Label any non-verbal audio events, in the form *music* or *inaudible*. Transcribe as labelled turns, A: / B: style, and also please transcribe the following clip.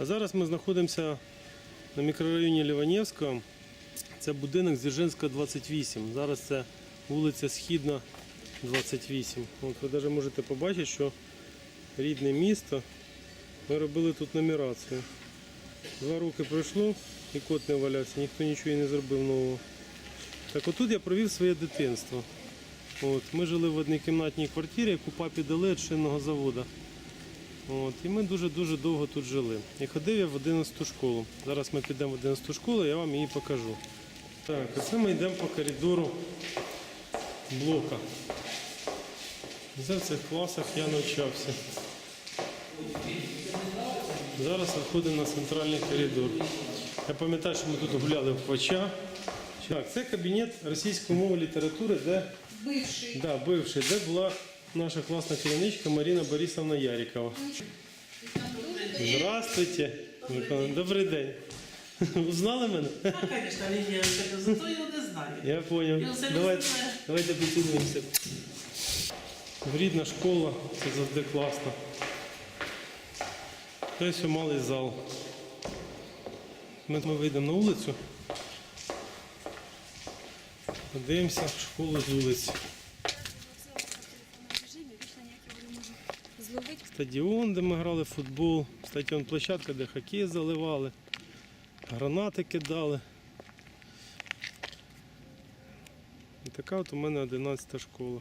A: А зараз ми знаходимося на мікрорайоні Ліванівського. Це будинок Дзержинська 28. Зараз це вулиця Східна 28. От ви навіть можете побачити, що рідне місто. Ми робили тут нумерацію. Два роки пройшло і кот не валявся, ніхто нічого і не зробив нового. Так отут я провів своє дитинство. От, ми жили в однокімнатній квартирі, яку папі дали від шинного заводу. От, і ми дуже-дуже довго тут жили. І ходив я в 11 школу. Зараз ми підемо в 11 школу, я вам її покажу. Так, оце ми йдемо по коридору блока. Це в цих класах я навчався. Зараз виходимо на центральний коридор. Я пам'ятаю, що ми тут гуляли в Квача. Так, це кабінет російської мови літератури, де
B: Бивший.
A: Да, бивший, де була наша класна керівничка Маріна Борисовна Ярікова. Здравствуйте. Добрий день. *laughs* Узнали мене?
C: Так, конечно, Лідія, зато його не знаю.
A: Я понял. Давайте, давайте поцілуємося. Рідна школа, це завжди класно. Ось малий зал. Ми, ми вийдемо на вулицю. Подивимося школу з вулиці.
D: Зловить
A: Стадіон, де ми грали футбол. стадіон площадка, де хокей заливали, гранати кидали. І така от у мене 11 школа.